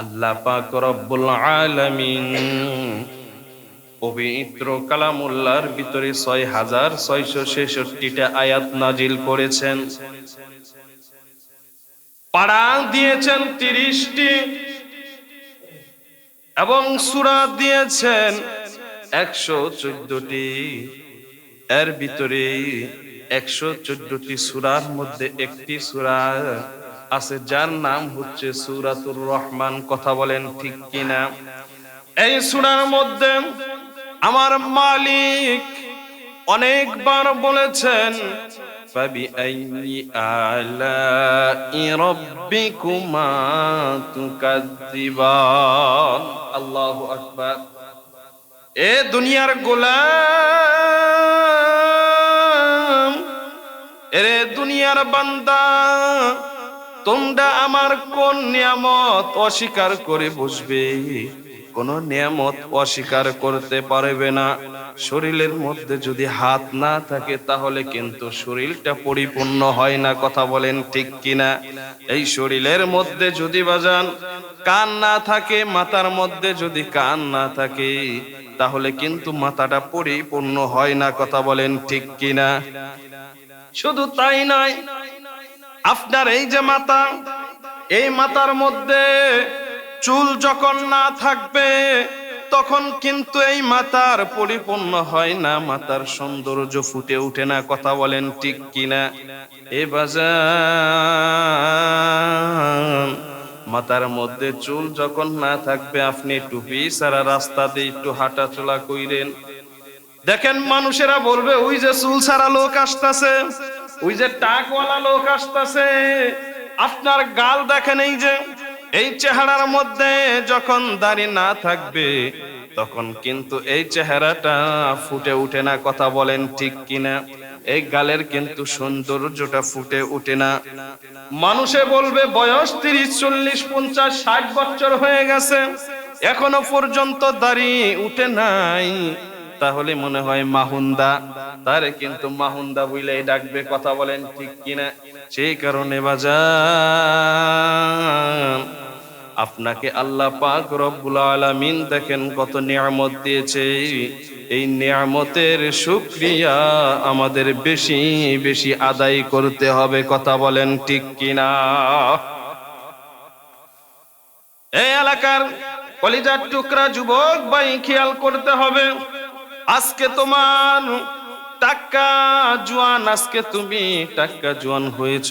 আল্লাহ পাক রব্বুল আলামিন পবিত্র কালামুল্লাহর ভিতরে ছয় হাজার ছয়শো ছেষট্টিটা আয়াত নাজিল করেছেন। পাড়া দিয়েছেন তিরিশটি এবং সুরা দিয়েছেন একশো চোদ্দটি। এর ভিতরে একশো চোদ্দটি সুরার মধ্যে একটি সুরা আছে, যার নাম হচ্ছে সুরাতুর রহমান। কথা বলেন ঠিক কিনা? এই সুরার মধ্যে আমার মালিক অনেকবার বলেছেন আল্লাহ আকবার। এ দুনিয়ার গোলা এ দুনিয়ার বান্দা তোমরা আমার কোন নিয়ামত অস্বীকার করে বসবে? কোন নিয়ামত অস্বীকার করতে পারবে না। শরীরের মধ্যে যদি হাত না থাকে, তাহলে কিন্তু শরীরটা পরিপূর্ণ হয় না, কথা বলেন ঠিক কিনা? এই শরীরের মধ্যে যদি বাজান কান না থাকে, মাথার মধ্যে যদি কান না থাকে, তাহলে কিন্তু মাথাটা পরিপূর্ণ হয় না, কথা বলেন ঠিক কিনা? শুধু তাই নয় আপনার এই যে মাথা এই মাথার মধ্যে চুল যখন না থাকবে, তখন কিন্তু এই মাতার পরিপূর্ণ হয় না, মাতার সৌন্দর্য ফুটে ওঠে না, কথা বলেন ঠিক কিনা? এ বাজার মাথার মধ্যে চুল যখন না থাকবে, আপনি টুপি সারা রাস্তা দিয়ে একটু হাঁটা চলা কইরেন। দেখেন, মানুষেরা বলবে, ওই যে চুল সারা লোক আসতেছে। ওই যে টাকওয়ালা লোক আসতেছে, আপনার গাল দেখেন এই যে, এই চেহারার মধ্যে যখন দাড়ি না থাকবে, তখন কিন্তু এই চেহারাটা ফুটে উঠে না, কথা বলেন ঠিক কিনা? এই গালের কিন্তু সৌন্দর্যটা ফুটে উঠে না। মানুষে বলবে, বয়স তিরিশ, চল্লিশ, পঞ্চাশ, ষাট বছর হয়ে গেছে, এখনও পর্যন্ত দাড়ি উঠে নাই। তাহলে মনে হয় মাহুন্দা। তারে কিন্তু মাহুন্দা বুইলাই ডাকবে, কথা বলেন ঠিক কিনা? সেই কারণে বাজার আপনাকে আল্লাহ পাক রব্বুল আলামিন দেখেন কত নিয়ামত দিয়েছে। এই নিয়ামতের শুকরিয়া আমাদের বেশি বেশি আদায় করতে হবে, কথা বলেন ঠিক কিনা? এই এলাকার কলিজার টুকরা যুবক ভাই খেয়াল করতে হবে। আজকে তোমার টাক্কা জোয়ান, আজকে তুমি টাক্কা জোয়ান হয়েছ।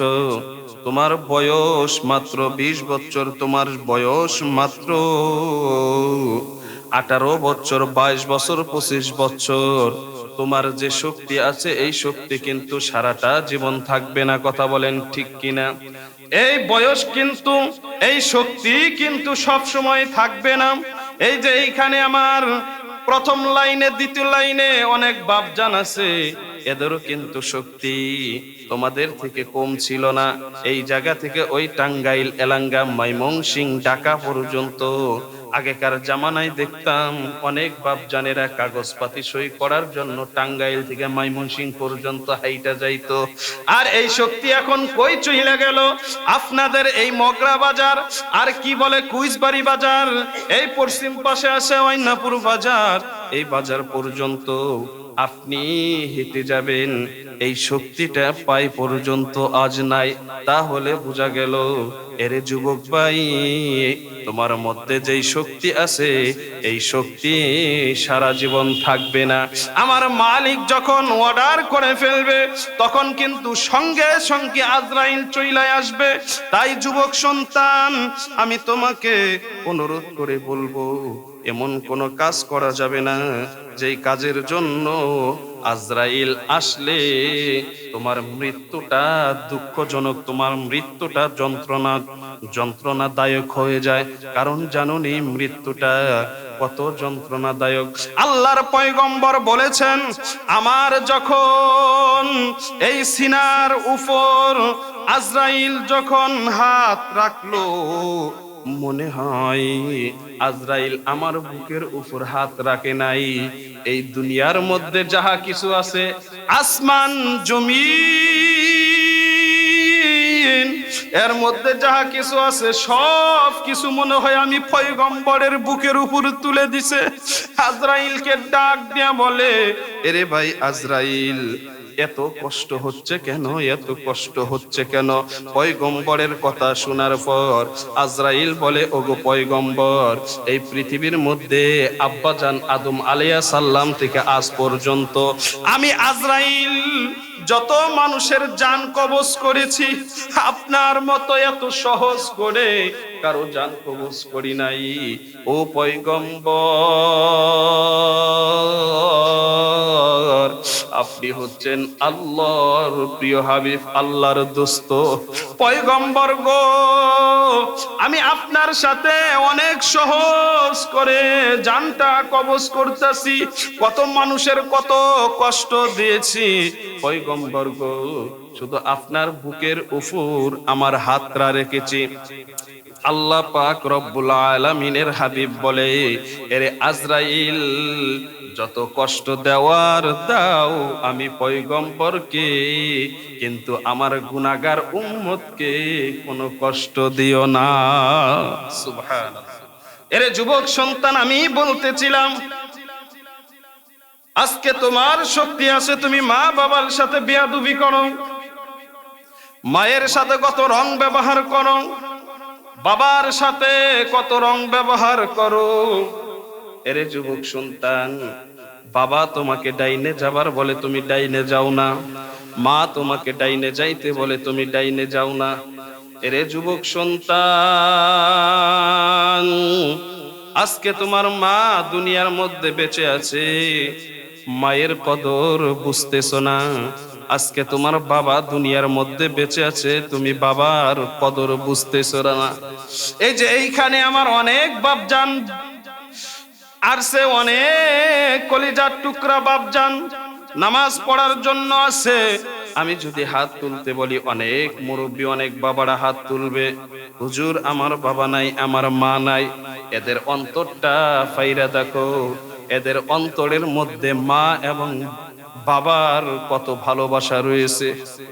তোমার বয়স মাত্র বিশ বছর, তোমার বয়স মাত্র আঠারো বছর, বাইশ বছর, পঁচিশ বছর। তোমার যে শক্তি আছে, এই শক্তি কিন্তু সারাটা জীবন থাকবে না, কথা বলেন ঠিক কিনা? এই বয়স কিন্তু, এই শক্তি কিন্তু সব সময় থাকবে না। এই যে এইখানে আমার প্রথম লাইনে, দ্বিতীয় লাইনে অনেক বাপজান আছে। এদেরও কিন্তু শক্তি তোমাদের থেকে কম ছিল না। এই জায়গা থেকে ওই টাঙ্গাইল, এলাঙ্গা মাইমংসিং ঢাকা পর্যন্ত আগেকার জামানায় দেখতাম অনেক বাপজানেরা কাগজপাতি সই করার জন্য টাঙ্গাইল থেকে মাইমনসিং পর্যন্ত হাইটা যাইতো। আর এই শক্তি এখন কই চইলা গেল? আপনাদের এই মগরা বাজার, আর কি বলে কুইজবাড়ি বাজার? এই পশ্চিম পাশে আছে ঐনাপুর বাজার। এই বাজার পর্যন্ত আপনি হেঁটে যাবেন। এই শক্তিটা পাই পর্যন্ত আজ নাই, তাহলে বোঝা গেল এরে যুবক ভাই, তোমার মধ্যে যেই শক্তি আছে, এই শক্তি সারা জীবন থাকবে না। আমার মালিক যখন অর্ডার করে ফেলবে, তখন কিন্তু সঙ্গে সঙ্গে আজরাইল চইলায় আসবে। তাই যুবক সন্তান, আমি তোমাকে অনুরোধ করে বলব, এমন কোনো কাজ করা যাবে না, যেই কাজের জন্য আজরাইল আসলে তোমার মৃত্যুটা দুঃখজনক, তোমার মৃত্যুটা যন্ত্রণা, যন্ত্রণাদায়ক হয়ে যায়। কারণ জানুনি মৃত্যুটা কত যন্ত্রণাদায়ক। আল্লাহর পয়গম্বর বলেছেন, আমার যখন এই সিনার উপর আজরাইল যখন হাত রাখল, মনে হয় আজরাইল আমার বুকের উপর হাত রাখে নাই। এই দুনিয়ার মধ্যে যাহা কিছু আছে, আসমান জমি এর মধ্যে যাহা কিছু আছে, সব কিছু মনে হয় আমি পয়গম্বরের বুকের উপর তুলে দিছে। আজরাইলকে ডাক দিয়া বলে, এরে ভাই আজরাইল এত কষ্ট হচ্ছে কেন? এত কষ্ট হচ্ছে কেন? পয়গম্বরের কথা শোনার পর আজরাইল বলে, ওগো পয়গম্বর, এই পৃথিবীর মধ্যে আব্বাজান আদম আলিয়া সাল্লাম থেকে আজ পর্যন্ত আমি আজরাইল যত মানুষের জান কবজ করেছি, আপনার মতো এত সহজ করে কারও জান কবজ করি নাই। ও পয়গম্বর আপনি হচ্ছেন আল্লাহর প্রিয় হাবিব, আল্লাহর দোস্ত। পয়গম্বর গো, আমি আপনার সাথে অনেক সহজ করে জানটা কবজ করতেছি। কত মানুষের কত কষ্ট দিয়েছি। পয়গম্বর গো, শুধু আপনার বুকের উপর আমার হাতরা রেখেছি। আল্লাহ পাক রব্বুল আলামিনের হাবিব বলে, এরে আজরাইল, যত কষ্ট দেওয়ার দাও আমি পয়গম্বরকে, কিন্তু আমার গুনাগার উম্মতকে কোনো কষ্ট দিও না। সুবহানাল্লাহ। এরে যুবক সন্তান, আমি বলতেছিলাম, আজকে তোমার শক্তি আছে, তুমি মা বাবার সাথে বিয়াদুবি করো, মায়ের সাথে কত রং ব্যবহার করো বাবার সাথে কত রং ব্যবহার করো? এরে যুবক সন্তান, বাবা তোমাকে ডাইনে যাবার বলে তুমি ডাইনে যাও না। মা তোমাকে ডাইনে যাইতে বলে তুমি ডাইনে যাও না। এরে যুবক সন্তান, আজকে তোমার মা দুনিয়ার মধ্যে বেঁচে আছে। মায়ের কদর বুঝতেছো না। আজকে তোমার বাবা দুনিয়ার মধ্যে বেঁচে আছে, তুমি বাবার কদর বুঝতেছো না। এই যে এইখানে আমার অনেক বাপজান আর সে অনেক কলিজার টুকরা বাপজান, নামাজ পড়ার জন্য আছে। আমি যদি হাত তুলতে বলি, অনেক মুরব্বী, অনেক বাবারা হাত তুলবে। হুজুর, আমার বাবা নাই, আমার মা নাই। এদের অন্তরটা ফাইরা দেখো। এদের অন্তরের মধ্যে মা এবং বাবার কত ভালোবাসা রয়েছে।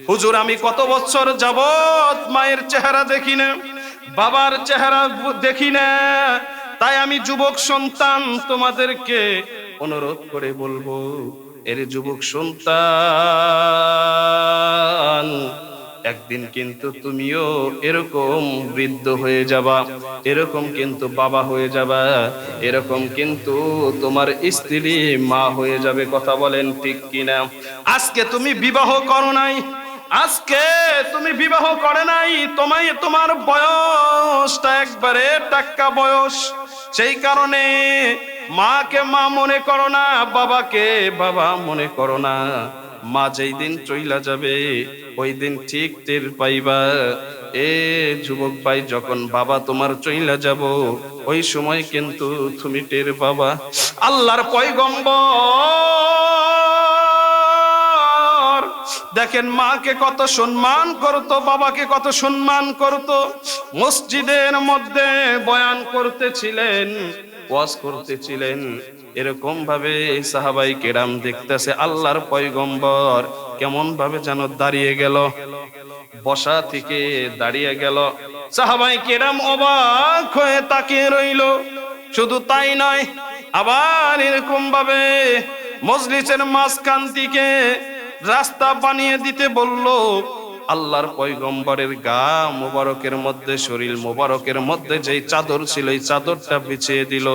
হুজুর, আমি কত বছর যাবৎ মায়ের চেহারা দেখি না, বাবার চেহারা দেখি না। তাই আমি যুবক সন্তান, তোমাদেরকে অনুরোধ করে বলব, এর যুবক সন্তান একদিন কিন্তু তুমিও এরকম বৃদ্ধ হয়ে যাবা, এরকম কিন্তু বাবা হয়ে যাবা, এরকম কিন্তু তোমার স্ত্রী মা হয়ে যাবে, কথা বলেন ঠিক কিনা? আজকে তুমি বিবাহ করো নাই, আজকে তুমি বিবাহ করে নাই, তোমায় তোমার বয়সটা একবারে টাক্কা বয়স। সেই কারণে মাকে মা মনে করো না, বাবাকে বাবা মনে করো না। মা যেই দিন চইলা যাবে, ওই দিন ঠিক টের পাইবা। এ যুবক ভাই, যখন বাবা তোমার চইলা যাব, ওই সময় কিন্তু তুমি টের পাবা। আল্লাহর পয়গম্বর! দেখেন মাকে কত সম্মান করতো, বাবাকে কত সম্মান করতো। মসজিদের মধ্যে বয়ান করতেছিলেন ওয়াজ করতেছিলেন। এরকম ভাবে সাহাবাই কেরাম দেখতেছে, আল্লাহর পয়গম্বর কেমন ভাবে যেন দাঁড়িয়ে গেল, বসা থেকে দাঁড়িয়ে গেল। সাহাবাই কেরাম অবাক হয়ে তাকিয়ে রইল। শুধু তাই নয়, আবার এরকম ভাবে মজলিসের মাঝখান থেকে রাস্তা বানিয়ে দিতে বলল আল্লাহর পয়গম্বরের গা মোবারকের মধ্যে, শরীর মোবারকের মধ্যে যেই চাদর ছিল, এই চাদরটা বিছিয়ে দিল।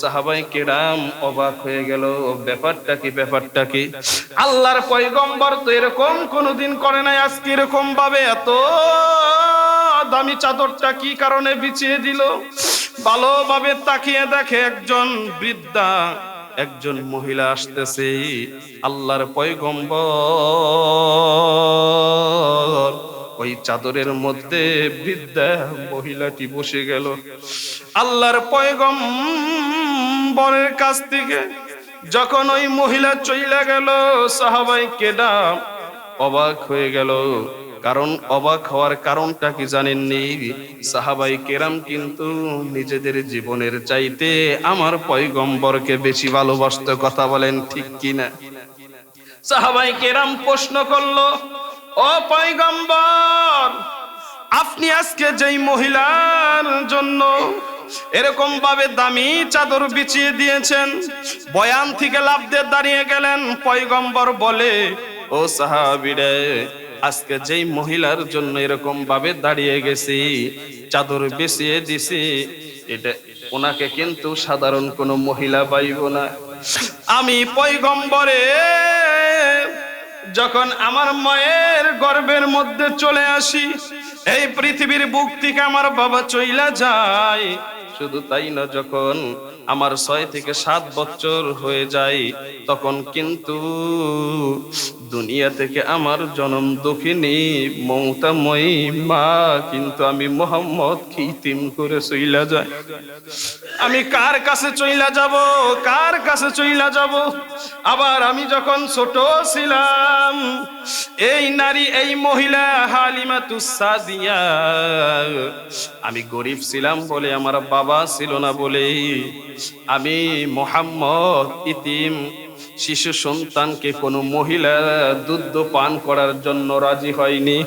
সাহাবাই কেরাম অবাক হয়ে গেল, ব্যাপারটা কি ব্যাপারটা কি? আল্লাহর পয়গম্বর তো এরকম কোনোদিন করে নাই আজকে এরকম ভাবে এত দামি চাদরটা কি কারণে বিছিয়ে দিল? ভালোভাবে তাকিয়ে দেখে একজন বৃদ্ধা একজন মহিলা আসতেছে, আল্লাহর পয়গম্বর। ওই চাদরের মধ্যে বৃদ্ধা মহিলাটি বসে গেল। আল্লাহর পয়গম্বরের কাছ থেকে যখন ওই মহিলা চইলা গেল, সাহাবাই কেডাম অবাক হয়ে গেল। কারণ অবাক হওয়ার কারণটা কি জানেননি? সাহাবাই কেরাম কিন্তু নিজেদের জীবনের চাইতে আমার পয়গম্বরকে বেশি ভালোবাসত, কথা বলেন ঠিক কিনা? সাহাবাই কেরাম প্রশ্ন করল, ও পয়গম্বর, আপনি আজকে যেই মহিলার জন্য এরকম ভাবে দামি চাদর বিছিয়ে দিয়েছেন, বয়ান থেকে লাভ দিয়ে দাঁড়িয়ে গেলেন? পয়গম্বর বলে, ও সাহাবিরে আজকে যেই মহিলার জন্য এরকম ভাবে দাঁড়িয়ে গেছি, চাদর বিছিয়ে দিছি, এটা ওনাকে কিন্তু সাধারণ কোনো মহিলা পাইব না। আমি পয়গম্বরে যখন আমার মায়ের গর্ভের মধ্যে চলে আসি, এই পৃথিবীর বুক থেকে আমার বাবা চইলা যায়। শুধু তাই না, যখন আমার ছয় থেকে সাত বছর হয়ে যায়, তখন কিন্তু দুনিয়া থেকে আমার জন্ম দক্ষিণী মমতাময়ী মা, কিন্তু আমি মোহাম্মদ খিতিম করে চইলা যায় আমি কার কাছে চইলা যাব? কার কাছে চইলা যাব? আবার আমি যখন ছোট ছিলাম, এই নারী, এই মহিলা, হালিমা তুসাদিয়া আমি গরিব ছিলাম বলে আমার বাবা ছিল না বলে আমি মোহাম্মদ ইতিম শিশু সন্তানকে কোনো মহিলা দুধ পান করার জন্য রাজি হয়নি।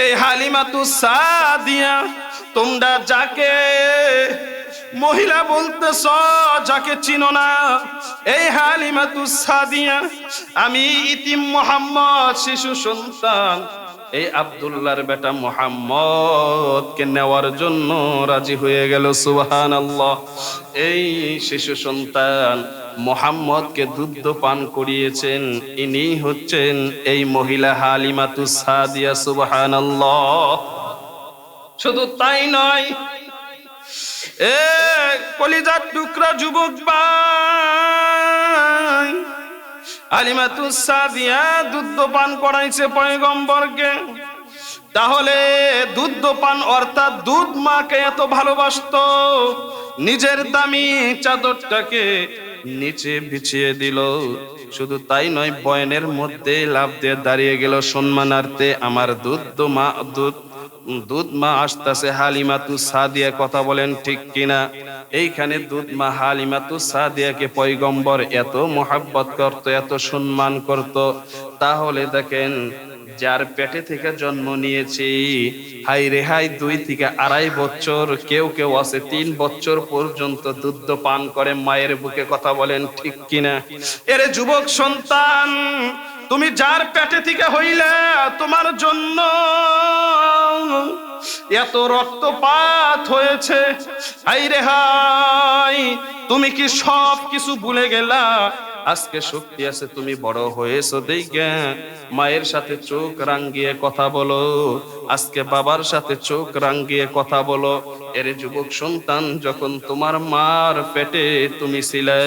এই হালিমা তুসাদিয়া তোমরা যাকে মহিলা বলতেছ, যাকে চিনো না, এই হালিমা তুসাদিয়া আমি ইতিম মোহাম্মদ শিশু সন্তান। এই আব্দুল্লাহর বেটা মোহাম্মদ কে নেওয়ার জন্য রাজি হয়ে গেল সুবহান আল্লাহ এই শিশু সন্তান মোহাম্মদকে দুগ্ধ পান করিয়েছেন। ইনি হচ্ছেন এই মহিলা হালিমাতু সাদিয়া সুবহান আল্লাহ শুধু তাই নয়, এ কলিজার টুকরা যুবক ভাই আলিমাতু সাদিয়া দুধ পান করাইছে পয়গম্বরকে। তাহলে দুধ পান অর্থাৎ দুধ মাকে এত ভালোবাসতো, নিজের দামি চাদরটাকে নিচে বিছিয়ে দিল। শুধু তাই নয়, বয়নের মধ্যে লাভ দিয়ে দাঁড়িয়ে গেল সম্মানার্থে। আমার দুধ মা, দুধ দুধ মা আসতেছে হালিমাতু সাদিয়া কথা বলেন ঠিক কিনা? এইখানে দুধ মা হালিমাতু সাদিয়াকে পয়গম্বর এত মোহাব্বত করত, এত সম্মান করত। তাহলে দেখেন যার পেটে থেকে জন্ম নিয়েছি। হাই রে হাই, দুই থেকে আড়াই বছর, কেউ কেউ আছে তিন বছর পর্যন্ত দুধ পান করে, মায়ের বুকে কথা বলেন, ঠিক কিনা? এরে যুবক সন্তান, তুমি যার পেটে থেকে হইলে তোমার জন্য এত রক্তপাত হয়েছে। হাই রেহাই তুমি কি সব কিছু ভুলে গেলা? আজকে শক্তি আছে, তুমি বড় হয়েছো দেখে। মায়ের সাথে চোখ রাঙ্গিয়ে কথা বলো। আজকে বাবার সাথে চোখ রাঙ্গিয়ে কথা বলো। এর যুবক সন্তান, যখন তোমার মার পেটে তুমি ছিলে,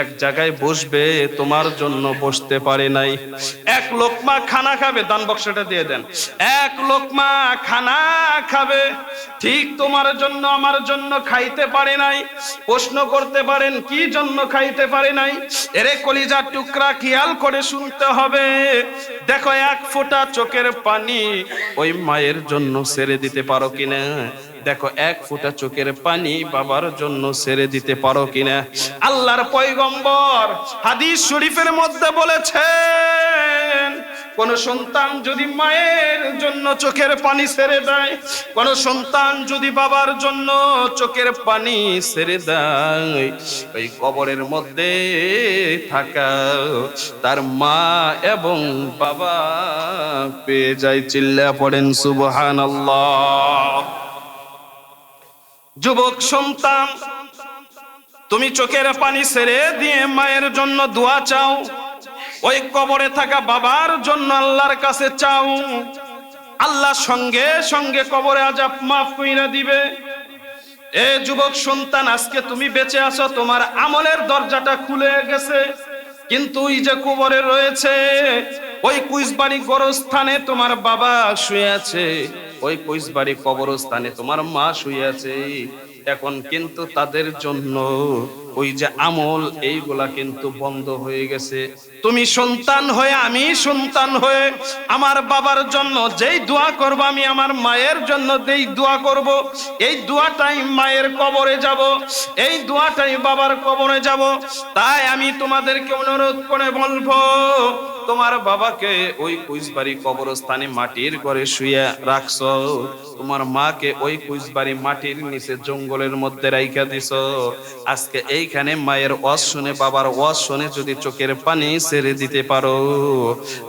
এক জায়গায় বসবে, তোমার জন্য বসতে পারে নাই। এক লোকমা খানা খাবে দান বক্সটা দিয়ে দেন। এক লোকমা খানা খাবে। ঠিক তোমার জন্য, আমার জন্য খাইতে পারে নাই। প্রশ্ন করতে পারেন, কি জন্য খাইতে পারে নাই? এরে কলিজার টুকরা খেয়াল করে শুনতে হবে। দেখো এক ফোঁটা চোখের পানি ওই মায়ের জন্য ছেড়ে দিতে পারো কিনা? দেখো, এক ফোঁটা চোখের পানি বাবার জন্য ছেড়ে দিতে পারো কিনা? আল্লাহর পয়গম্বর হাদিস শরীফের মধ্যে বলেছেন, কোন সন্তান যদি মায়ের জন্য চোখের পানি ছেড়ে দেয়, কোন সন্তান যদি বাবার জন্য চোখের পানি ছেড়ে দেয়, ওই কবরের মধ্যে থাকা তার মা এবং বাবা পেয়ে যায় চিল্লা পড়েন সুবহান যুবক সন্তান, তুমি চোখের পানি ছেড়ে দিয়ে মায়ের জন্য দোয়া চাও। ওই কবরে থাকা বাবার জন্য আল্লাহর কাছে চাও। আল্লাহ সঙ্গে সঙ্গে কবরে আজাব মাফ কইরা দিবে। এ যুবক সন্তান, আজকে তুমি বেঁচে আছো, তোমার আমলের দরজাটা খুলে গেছে। কিন্তু ওই যে কুবরে রয়েছে, ওই কুইসবাড়ি গোরস্থানে তোমার বাবা শুয়ে আছে, ওই কুইসবাড়ি কবরস্থানে তোমার মা শুয়ে আছে। এখন কিন্তু তাদের জন্য ওই যে আমল, এইগুলা কিন্তু বন্ধ হয়ে গেছে। তুমি সন্তান হয়ে, আমি সন্তান হয়ে আমার বাবার জন্য যেই দোয়া করব, আমি আমার মায়ের জন্য যেই দোয়া করব, এই দোয়াটাই মায়ের কবরে যাব, এই দোয়াটাই বাবার কবরে যাব। তাই আমি তোমাদেরকে অনুরোধ করে বলব, তোমার বাবাকে ওই কুইজবাড়ি কবরস্থানে মাটির ঘরে শুয়ে রাখছো, তোমার মাকে ওই কুইজবাড়ি মাটির নিচে জঙ্গলের মধ্যে রাইখা দিছ। আজকে এইখানে মায়ের ওয়াজ শুনে, বাবার ওয়াজ শুনে যদি চোখের পানি ছেড়ে দিতে পারো।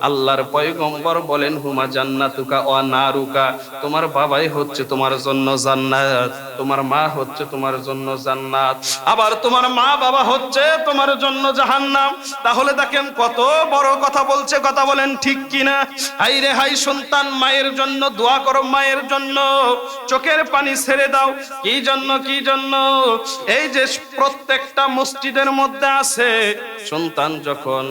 আল্লাহর পয়গম্বর বলেন, হুমা জান্নাতুকা ও নারুকা। তোমার বাবাই হচ্ছে তোমার জন্য জান্নাত, তোমার মা হচ্ছে তোমার জন্য জান্নাত। আবার তোমার মা বাবা হচ্ছে তোমার জন্য জাহান্নাম। তাহলে দেখেন কত বড় কথা বলছে, কথা বলেন ঠিক কিনা? হাই রে হাই সন্তান, মায়ের জন্য দোয়া করো, মায়ের জন্য। চোখের পানি ছেড়ে দাও। কি জন্য কি জন্য? এই যে প্রত্যেকটা মসজিদের মধ্যে আছে। সন্তান যখন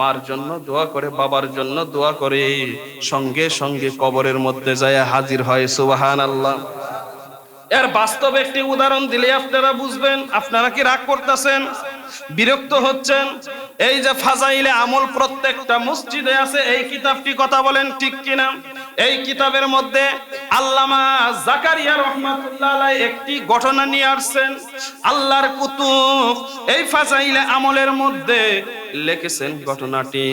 মার জন্য দোয়া করে, বাবার জন্য দোয়া করে, সঙ্গে সঙ্গে কবরের মধ্যে যায় হাজির হয় সুবাহান আল্লাহ এর বাস্তব একটি উদাহরণ দিলে আপনারা বুঝবেন, আপনারা কি রাগ করতেছেন? বিরক্ত হচ্ছেন? এই যে ফাজাইলে আমল প্রত্যেকটা মসজিদে আছে, এই কিতাবটি কথা বলেন ঠিক কিনা? এই কিতাবের মধ্যে আল্লামা জাকারিয়া রহমাতুল্লাহ একটি ঘটনা নিয়ে আসছেন। আল্লাহর কুতুব এই ফাজাইলে আমলের মধ্যে লিখেছেন ঘটনাটি।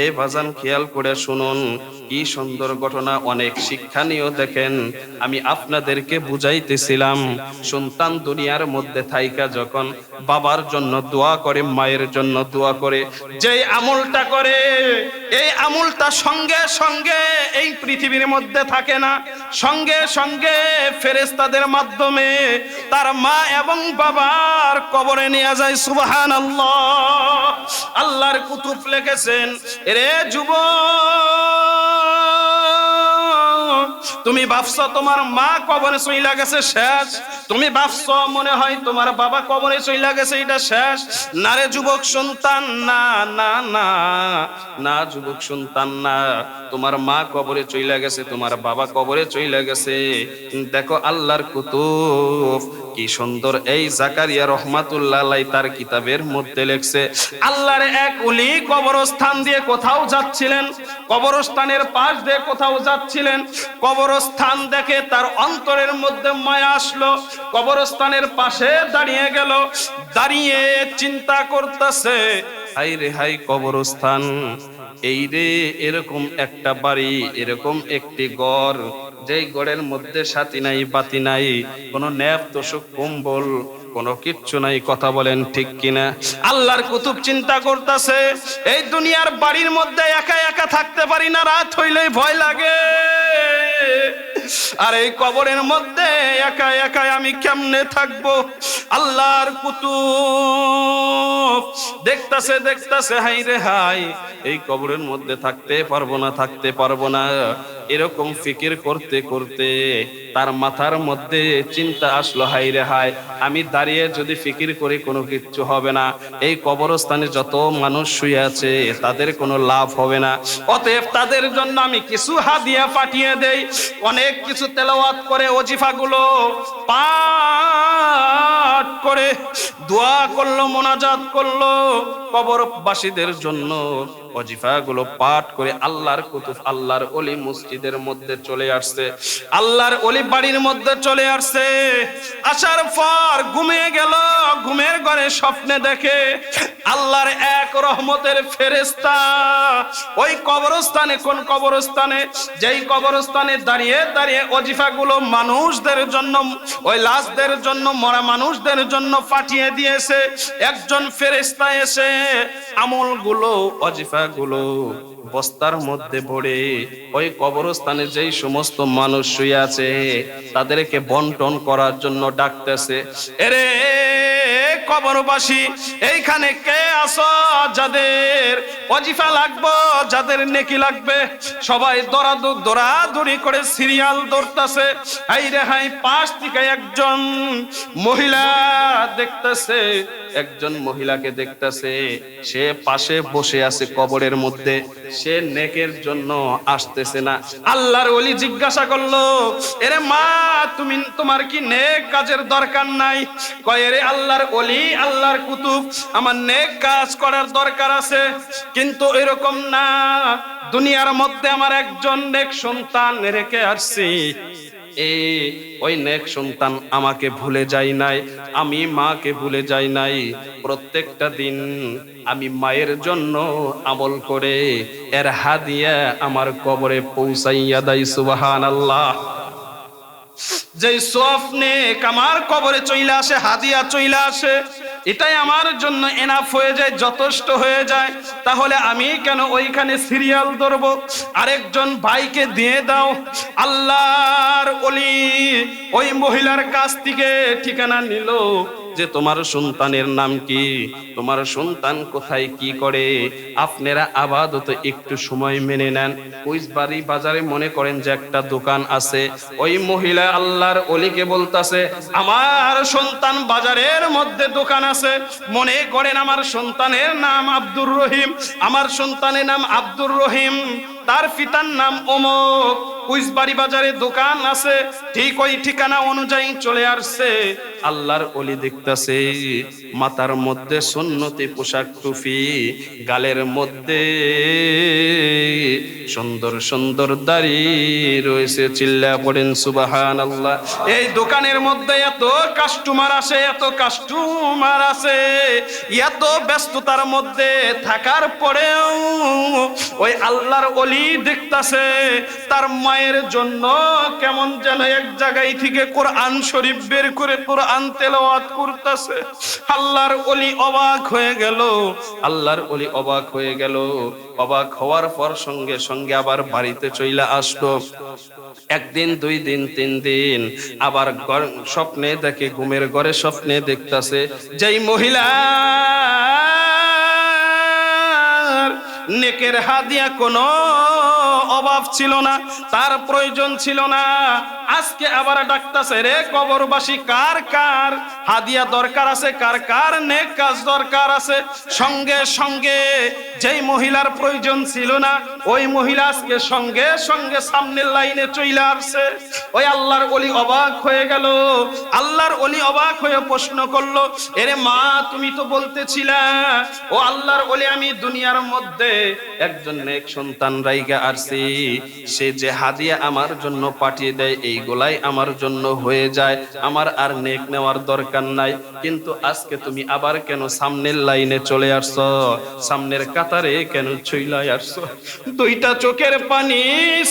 এই বাজান খেয়াল করে শুনুন। কি সুন্দর ঘটনা, অনেক শিক্ষা নিয়েও দেখেন। আমি আপনাদেরকে বুঝাইতেছিলাম, সন্তান দুনিয়ার মধ্যে থাইকা যখন বাবার জন্য দোয়া করে, মায়ের জন্য দোয়া করে, যেই আমলটা করে, এই আমলটা সঙ্গে সঙ্গে এই পৃথিবীর মধ্যে থাকে না। সঙ্গে সঙ্গে ফেরেস্তাদের মাধ্যমে তার মা এবং বাবার কবরে নিয়ে যায় সুবাহান আল্লাহ আল্লাহর কুতুব লিখেছেন রে যুব তুমি ভাবছ তোমার মা কবরে চইলা গেছে, শেষ। তুমি ভাবছ মনে হয় তোমার বাবা কবরে চইলা গেছে, এটা শেষ। না রে যুবক সন্তান, না না না। না যুবক সন্তান, না। তোমার মা কবরে চইলা গেছে, তোমার বাবা কবরে চইলা গেছে। দেখো আল্লাহর কুতুব। কি সুন্দর? এই জাকারিয়া রহমাতুল্লাহ তার কিতাবের মধ্যে লেখছে, আল্লাহর এক উলি কবরস্থান দিয়ে কোথাও যাচ্ছিলেন, কবরস্থানের পাশ দিয়ে কোথাও যাচ্ছিলেন, কবরস্থান দেখে তার অন্তরের মধ্যে মায়া আসলো, কবরস্থানের পাশে দাঁড়িয়ে গেল, দাঁড়িয়ে চিন্তা করতেছে হাই রে হাই কবরস্থান, এই রে, এরকম একটা বাড়ি, এরকম একটি গড় যেই গড়ের মধ্যে সাথী নাই, বাতি নাই, কোনো ন্যাপ তোষক, কম্বল, কোনো কিচ্ছু নাই, কথা বলেন ঠিক কিনা? আল্লাহর কুতুব চিন্তা করতেছে, এই দুনিয়ার বাড়ির মধ্যে একা একা থাকতে পারি না, রাত হইলেই ভয় লাগে। আর এই কবরের মধ্যে একা একা আমি কেমনে থাকব? আল্লাহর কুতুব দেখতাছে দেখতাছে হাই রে হাই এই কবরের মধ্যে থাকতে পারব না, থাকতে পারব না। এরকম ফিকির করতে করতে তার মাথার মধ্যে চিন্তা আসলো হাই রে হাই আমি দাঁড়িয়ে যদি ফিকির করি কোনো কিচ্ছু হবে না। এই কবরস্থানে যত মানুষ শুয়ে আছে, তাদের কোনো লাভ হবে না। অতএব তাদের জন্য আমি কিছু হাদিয়া পাঠিয়ে দেই। অনেক কিছু তেলাওয়াত করে অজিফাগুলো পাঠ করে, দোয়া করল, মোনাজাত করল কবরবাসীদের জন্য। অজিফাগুলো পাঠ করে আল্লাহর কুতুব, আল্লাহর অলি মসজিদের মধ্যে চলে আসছে। আল্লাহর অলি বাড়ির মধ্যে চলে আসছে। আসার পর ঘুমিয়ে গেল, ঘুমের ঘরে স্বপ্নে দেখে আল্লাহর এক রহমতের ফেরেস্তা ওই কবরস্থানে, কোন কবরস্থানে? যেই কবরস্থানে দাঁড়িয়ে দাঁড়িয়ে অজিফাগুলো মানুষদের জন্য, ওই লাশদের জন্য, মরা মানুষদের জন্য পাঠিয়ে দিয়েছে। একজন ফেরেস্তা এসে আমলগুলো অজিফাগুলো বস্তার মধ্যে ভরে ওই কবরস্থানে যেই সমস্ত মানুষ শুয়ে আছে, তাদেরকে বন্টন করার জন্য ডাকতেছে, এরে কবরবাসী, এইখানে কে যাদের অজিফা লাগবো, যাদের নেকি লাগবে? সবাই দরাদু দৌড়াদৌড়ি করে সিরিয়াল দৌড়তাছে হাই রে হাই, পাশ থেকে একজন মহিলা দেখতেছে। একজন মহিলাকে দেখতেছে, সে পাশে বসে আছে কবরের মধ্যে। সে নেকের জন্য আসতেছে না। আল্লাহর ওলি জিজ্ঞাসা করল, এরে মা, তুমি, তোমার কি নেক কাজের দরকার নাই? কয় রে আল্লাহর ওলি, আল্লাহর কুতুব, আমার নেক কাজ করার দরকার আছে। কিন্তু এরকম না, দুনিয়ার মধ্যে আমার একজন নেক সন্তান রেখে আসছি। এ, ওই নেক সন্তান আমাকে ভুলে যায় নাই, আমি মাকে ভুলে যাই নাই। প্রত্যেকটা দিন আমি মায়ের জন্য আমল করে এর হাদিয়া আমার কবরে পৌঁছাইয়া দেয় সুবাহান আল্লাহ যে স্বপ্নে আমার কবরে চইলা আসে হাদিয়া চইলা আসে এটাই আমার জন্য এনাফ হয়ে যায়, যথেষ্ট হয়ে যায়। তাহলে আমি কেন ওইখানে সিরিয়াল ধরব? আরেকজন ভাইকে দিয়ে দাও। আল্লাহর অলি ওই মহিলার কাছ থেকে ঠিকানা নিল। যে তোমার সন্তানের নাম কি? তোমার সন্তান কোথায় কি করে? আপনারা আপাতত একটু সময় মেনে নেন। কুইজবাড়ি বাজারে মনে করেন যে একটা দোকান আছে। ওই মহিলা আল্লাহর অলিকে বলতাছে, আমার সন্তান বাজারের মধ্যে দোকান আছে। মনে করেন আমার সন্তানের নাম আব্দুর রহিম। আমার সন্তানের নাম আব্দুর রহিম। তার পিতার নাম অমক। কুইজবাড়ি বাজারে দোকান আছে, ঠিক ওই ঠিকানা অনুযায়ী চলে আসছে। আল্লাহর অলি দেখতাছে, মাথার মধ্যে সুন্নতি পোশাক টুপি, গালের মধ্যে সুন্দর সুন্দর দাড়ি রয়েছে, চিল্লা পড়েন সুবাহান আল্লাহ এই দোকানের মধ্যে এত কাস্টমার আসে, এত কাস্টমার আছে এত ব্যস্ততার মধ্যে থাকার পরেও ওই আল্লাহর অলি দেখতাছে, তার মায়ের জন্য কেমন যেন এক জায়গায় থেকে কোরআন শরীফ বের করে কোরআন তেলাওয়াত করতেছে। আল্লাহর অলি অবাক হয়ে গেল। আল্লাহর অলি অবাক হয়ে গেল। অবাক হওয়ার পর সঙ্গে সঙ্গে আবার বাড়িতে চইলা আসলো। একদিন, দুই দিন, তিন দিন আবার স্বপ্নে দেখে, ঘুমের ঘরে স্বপ্নে দেখতাছে, যেই মহিলা নেকের হাদিয়া কোনো অভাব ছিল না, তার প্রয়োজন ছিল না। আজকে আবার ডাকতাছে, রে কবরবাসী, কার কার? হাদিয়া দরকার আছে, কার কার? নেক কাজ দরকার আছে। সঙ্গে সঙ্গে যেই মহিলার প্রয়োজন ছিল না, ওই মহিলা আজকে সঙ্গে সঙ্গে সামনের লাইনে চইলে আসছে। ওই আল্লাহর অলি অবাক হয়ে গেল। আল্লাহর অলি অবাক হয়ে প্রশ্ন করল, এরে মা, তুমি তো বলতেছিলা, ও আল্লাহর অলি আমি দুনিয়ার মধ্যে একজন নেক সন্তান রাইগা আসছি সে যে হাদিয়া আমার জন্য পাঠিয়ে দেয়, এই এইগুলাই আমার জন্য হয়ে যায়। আমার আর নেক নেওয়ার দরকার নাই। কিন্তু আজকে তুমি আবার কেন সামনের লাইনে চলে আসছো? সামনের কাতারে কেন ছইলাই আসছো? দুইটা চোখের পানি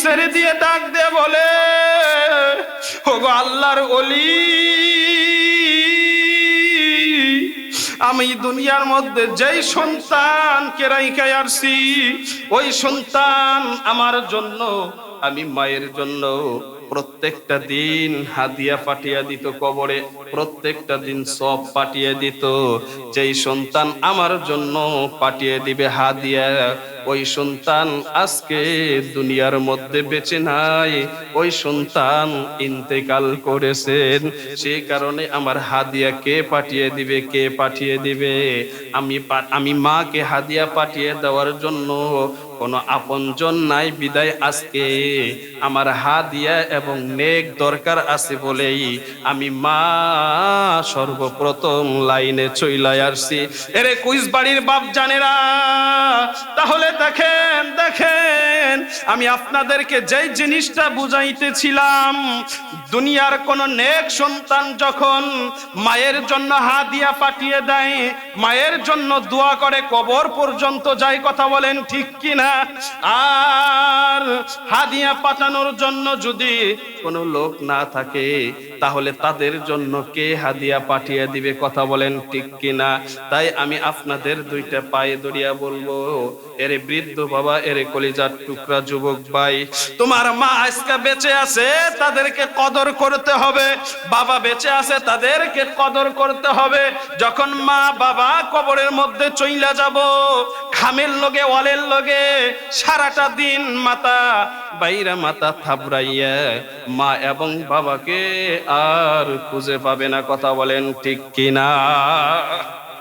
ছেড়ে দিয়ে ডাক দে বলে, ওগো আল্লাহর অলি আমি দুনিয়ার মধ্যে যেই সন্তান কেরাইকায় আসছি ওই সন্তান আমার জন্য আমি মায়ের জন্য প্রত্যেকটা দিন হাদিয়া পাঠিয়ে দিত কবরে, প্রত্যেকটা দিন সব পাঠিয়ে দিত। যেই সন্তান আমার জন্য পাঠিয়ে দিবে হাদিয়া, ওই সন্তান আজকে দুনিয়ার মধ্যে বেঁচে নাই, ওই সন্তান ইন্তেকাল করেছেন। সেই কারণে আমার হাদিয়া কে পাঠিয়ে দিবে, কে পাঠিয়ে দিবে? আমি আমি মাকে হাদিয়া পাঠিয়ে দেওয়ার জন্য কোনো আপনজন নাই, বিদায় আজকে। আমার হাদিয়া এবং নেক দরকার আছে বলেই আমি মা সর্বপ্রথম লাইনে চইলাই আসছি। এরে কুইজ বাড়ির বাপ জানেরা, তাহলে দেখেন দেখেন, আমি আপনাদেরকে যেই জিনিসটা বুঝাইতেছিলাম, দুনিয়ার কোন নেক সন্তান যখন মায়ের জন্য হাদিয়া পাঠিয়ে দেয়, মায়ের জন্য দোয়া করে কবর পর্যন্ত যাই কথা বলেন ঠিক আর হাদিয়া পাঠানোর জন্য যদি কোনো লোক না থাকে, তাহলে তাদের জন্য কে হাদিয়া পাঠিয়ে দিবে কথা বলেন ঠিক কিনা? তাই আমি আপনাদের দুইটা পায়ে দড়িয়া বলব। এরে বৃদ্ধ বাবা, এরে কলিজার টুকরা যুবক ভাই, তোমার মা আজকে বেঁচে আছে, তাদেরকে কদর করতে হবে। বাবা বেঁচে আছে, তাদেরকে কদর করতে হবে। যখন মা বাবা কবরের মধ্যে চইলা যাব খামের লগে, ওয়ালের লগে সারাটা দিন মাতা, বাইরা মাতা থাবড়াইয়া মা এবং বাবাকে আর খুঁজে পাবে না, কথা বলেন ঠিক কিনা?